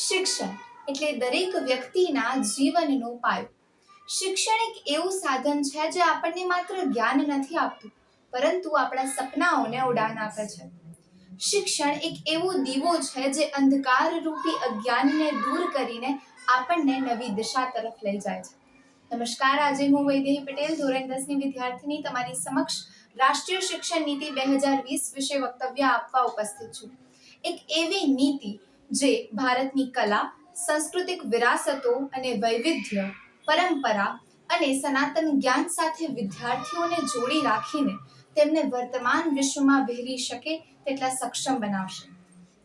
શિક્ષણ એટલે દરેક વ્યક્તિના જીવનનો પાયો. શિક્ષણ એક એવું સાધન છે જે આપણને માત્ર જ્ઞાન નથી આપતું, પરંતુ આપણા સપનાઓને ઉડાન આપે છે. શિક્ષણ એક એવો દીવો છે જે અંધકાર રૂપી અજ્ઞાનને દૂર કરીને આપણને નવી દિશા તરફ લઈ જાય છે. નમસ્કાર, આજે હું વૈદેહી પટેલ, ધોરણ દસની વિદ્યાર્થીની, તમારી સમક્ષ રાષ્ટ્રીય શિક્ષણ નીતિ બે હજાર વીસ વિશે વક્તવ્ય આપવા ઉપસ્થિત છું. એક એવી નીતિ જે ભારતની કલા, સાંસ્કૃતિક વિરાસતો અને વૈવિધ્ય, પરંપરા અને સનાતન જ્ઞાન સાથે વિદ્યાર્થીઓને જોડી રાખીને તેમને વર્તમાન વિશ્વમાં વહેરી શકે તેટલા સક્ષમ બનાવશે.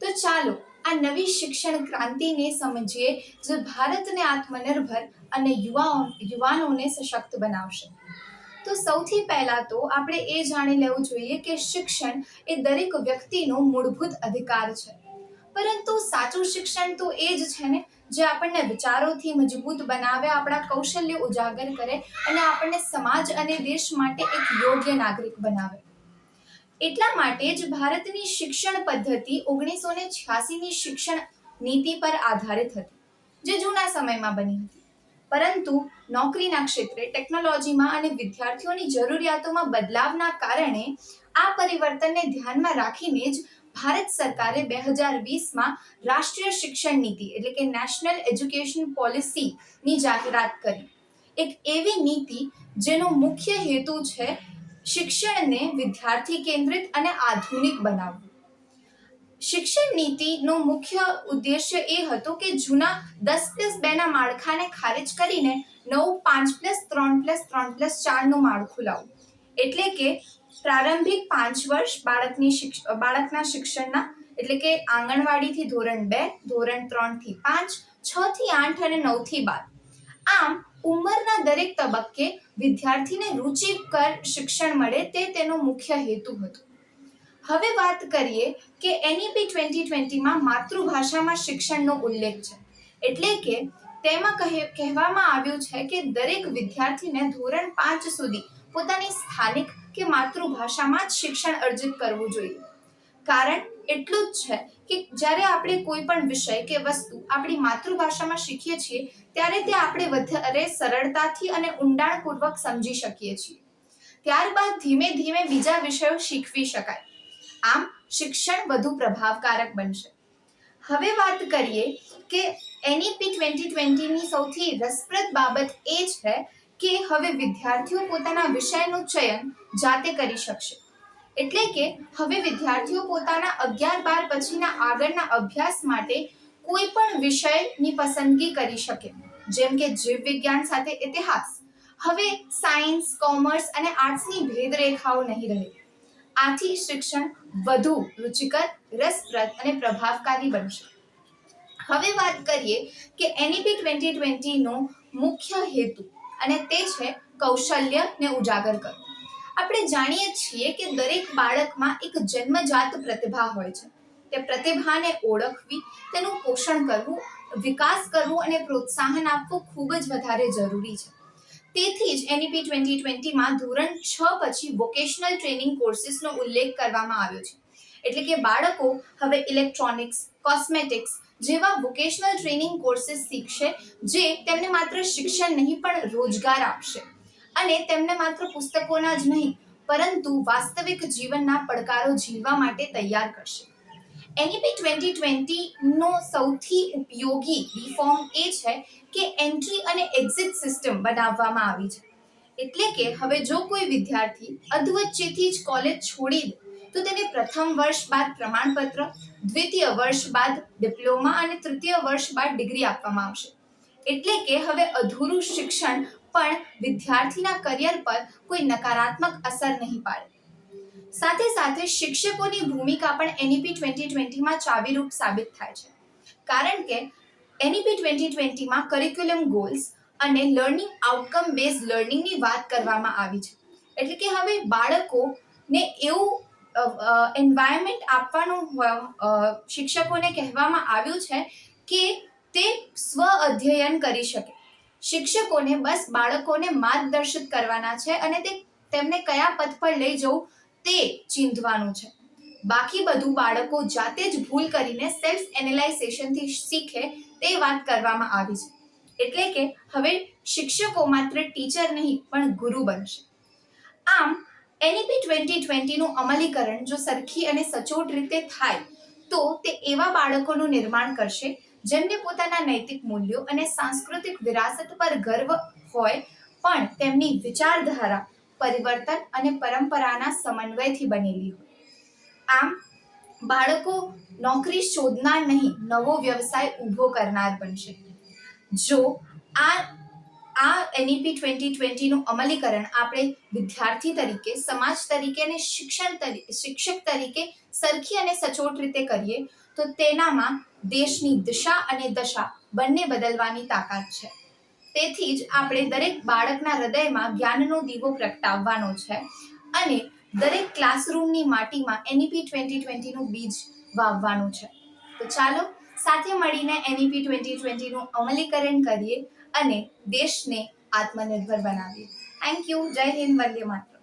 તો ચાલો આ નવી શિક્ષણ ક્રાંતિને સમજીએ જે ભારતને આત્મનિર્ભર અને યુવાઓ, યુવાનોને સશક્ત બનાવશે. તો સૌથી પહેલા તો આપણે એ જાણી લેવું જોઈએ કે શિક્ષણ એ દરેક વ્યક્તિનો મૂળભૂત અધિકાર છે. પરંતુ સાચું શિક્ષણ તો એ જ છે ને, જે આપણને વિચારોથી મજબૂત બનાવે, આપણા કૌશલ્ય ઉજાગર કરે અને આપણને સમાજ અને દેશ માટે એક યોગ્ય નાગરિક બનાવે. એટલા માટે જ ભારતની શિક્ષણ પદ્ધતિ ઓગણીસો ને છ્યાસીની શિક્ષણ નીતિ પર આધારિત હતી, જે જૂના સમયમાં બની હતી. પરંતુ નોકરીના ક્ષેત્રે ટેકનોલોજીમાં અને વિદ્યાર્થીઓની જરૂરિયાતોમાં બદલાવના કારણે આ પરિવર્તનને ધ્યાનમાં રાખીને જ ભારત સરકારે બે હજાર વીસમાં રાષ્ટ્રીય શિક્ષણ નીતિ, એટલે કે નેશનલ એજ્યુકેશન પોલિસીની જાહેરાત કરી. એક એવી નીતિ જેનો મુખ્ય હેતુ છે શિક્ષણને વિદ્યાર્થી કેન્દ્રિત અને આધુનિક બનાવવું. શિક્ષણ નીતિનો મુખ્ય ઉદ્દેશ્ય એ હતો કે જૂના દસ પ્લસ બેના માળખાને ખારેજ કરીને નવું પાંચ પ્લસ ત્રણ પ્લસ ત્રણ પ્લસ ચારનું માળખું લાવવું. એટલે કે પ્રારંભિક પાંચ વર્ષ બાળકની બાળકના શિક્ષણના, એટલે કે આંગણવાડીથી ધોરણ બે, ધોરણ ત્રણથી પાંચ છ થી આઠ અને નવથી બાર. આમ, ઉંમરના દરેક તબક્કે વિદ્યાર્થીને રુચિકર શિક્ષણ મળે તે તેનો મુખ્ય હેતુ હતો. હવે વાત કરીએ કે એનઈપી ટ્વેન્ટી ટ્વેન્ટીમાં માતૃભાષામાં શિક્ષણનો ઉલ્લેખ છે. એટલે કે તેમાં કહે, કહેવામાં આવ્યું છે કે દરેક વિદ્યાર્થીને ધોરણ પાંચ સુધી પોતાની સ્થાનિક કે માતૃભાષામાં જ શિક્ષણ અર્જિત કરવું જોઈએ. કારણ એટલું જ છે કે જ્યારે આપણે કોઈ પણ વિષય કે વસ્તુ આપણી માતૃભાષામાં શીખીએ છીએ, ત્યારે તે આપણે વધારે સરળતાથી અને ઊંડાણપૂર્વક સમજી શકીએ છીએ. ત્યારબાદ ધીમે ધીમે બીજા વિષયો શીખવી શકાય. આમ શિક્ષણ વધુ પ્રભાવકારક બનશે. હવે વાત કરીએ કે એનઈપી ટ્વેન્ટી ટ્વેન્ટીની સૌથી રસપ્રદ બાબત એ છે કે હવે વિદ્યાર્થીઓ પોતાના વિષયનું ચયન જાતે કરી શકશે. એટલે કે હવે વિદ્યાર્થીઓ પોતાના અગિયાર બાર પછીના આગળના અભ્યાસ માટે કોઈ પણ વિષયની પસંદગી કરી શકે. જેમ કે જીવ વિજ્ઞાન સાથે ઇતિહાસ. હવે સાયન્સ, કોમર્સ અને આર્ટ્સની ભેદરેખાઓ નહીં રહે. આથી શિક્ષણ વધુ રુચિકર, રસપ્રદ અને પ્રભાવકારી બનશે. હવે વાત કરીએ કે એનઈપી ટ્વેન્ટી ટ્વેન્ટીનો મુખ્ય હેતુ. અને તે છે કૌશલ્યને ઉજાગર કરવું. આપણે જાણીએ છીએ કે દરેક બાળકમાં એક જન્મજાત પ્રતિભા હોય છે. તે પ્રતિભાને ઓળખવી, તેનું પોષણ કરવું, વિકાસ કરવું અને પ્રોત્સાહન આપવું ખૂબ જ વધારે જરૂરી છે. તેથી જ એનઈપી ટ્વેન્ટી ટ્વેન્ટીમાં ધોરણ છ પછી વોકેશનલ ટ્રેનિંગ કોર્સિસનો ઉલ્લેખ કરવામાં આવ્યો છે. એટલે કે બાળકો હવે ઇલેક્ટ્રોનિક્સ કોસ્મેટિક્સ જેવા વોકેશનલ ટ્રેનિંગ કોર્સિસ શીખશે, જે તેમને માત્ર શિક્ષણ નહીં, પણ રોજગાર આપશે. અને તેમને માત્ર પુસ્તકોના જ નહીં, પરંતુ વાસ્તવિક જીવનના પડકારો ઝીલવા માટે તૈયાર કરશે. એનઈપી ટ્વેન્ટી ટ્વેન્ટીનો સૌથી ઉપયોગી રિફોર્મ એ છે કે એન્ટ્રી અને એક્ઝિટ સિસ્ટમ બનાવવામાં આવી છે. એટલે કે હવે જો કોઈ વિદ્યાર્થી અધવચ્ચેથી જ કોલેજ છોડી દે તો તેને પ્રથમ વર્ષ બાદ પ્રમાણપત્ર, દ્વિતીય વર્ષ બાદ ડિપ્લોમા અને તૃતીય વર્ષ બાદ ડિગ્રી આપવામાં આવશે. એટલે કે હવે અધૂરું શિક્ષણ પણ વિદ્યાર્થીના કરિયર પર કોઈ નકારાત્મક અસર નહીં પાડે. સાથે સાથે શિક્ષકોની ભૂમિકા પણ એનઈપી ટ્વેન્ટી ટ્વેન્ટીમાં ચાવીરૂપ સાબિત થાય છે. કારણ કે એનઈપી ટ્વેન્ટી ટ્વેન્ટીમાં કરિક્યુલમ ગોલ્સ અને લર્નિંગ આઉટકમ બેઝ લર્નિંગની વાત કરવામાં આવી છે. એટલે કે હવે બાળકોને એવું એન્વાયરમેન્ટ આપવાનું શિક્ષકોને કહેવામાં આવ્યું છે કે તે સ્વ અધ્યયન કરી શકે. શિક્ષકોને બસ બાળકોને માર્ગદર્શિત કરવાના છે અને તે તેમને કયા પથ પર લઈ જવું તે ચીંધવાનું છે. બાકી બધું બાળકો જાતે જ ભૂલ કરીને સેલ્ફ એનાલાઇઝેશનથી શીખે તે વાત કરવામાં આવી છે. એટલે કે હવે શિક્ષકો માત્ર ટીચર નહીં, પણ ગુરુ બનશે. આમ એનઈપી ટ્વેન્ટી ટ્વેન્ટીનું અમલીકરણ જો સરખી અને સચોટ રીતે થાય, તો તે એવા બાળકોનું નિર્માણ કરશે જેમને પોતાના નૈતિક મૂલ્યો અને સાંસ્કૃતિક વિરાસત પર ગર્વ હોય, પણ તેમની વિચારધારા પરિવર્તન અને પરંપરાના સમન્વયથી બનેલી હોય. આમ, બાળકો નોકરી શોધનાર નહીં, નવો વ્યવસાય ઊભો કરનાર બનશે. જો આ આ એનઈપી ટ્વેન્ટી ટ્વેન્ટીનું અમલીકરણ આપણે વિદ્યાર્થી તરીકે, સમાજ તરીકે અને શિક્ષણ શિક્ષક તરીકે સરખી અને સચોટ રીતે કરીએ, તો તેનામાં દેશની દિશા અને દશા બંને બદલવાની તાકાત છે. તેથી જ આપણે દરેક બાળકના હૃદયમાં જ્ઞાનનો દીવો પ્રગટાવવાનો છે અને દરેક ક્લાસરૂમની માટીમાં એનઈપી ટ્વેન્ટી ટ્વેન્ટીનું બીજ વાવવાનું છે. તો ચાલો સાથે મળીને એનઈપી ટ્વેન્ટી ટ્વેન્ટીનું અમલીકરણ કરીએ અને દેશને આત્મનિર્ભર બનાવીએ. થેન્ક યુ જય હિન્દ, વંદે માતરમ.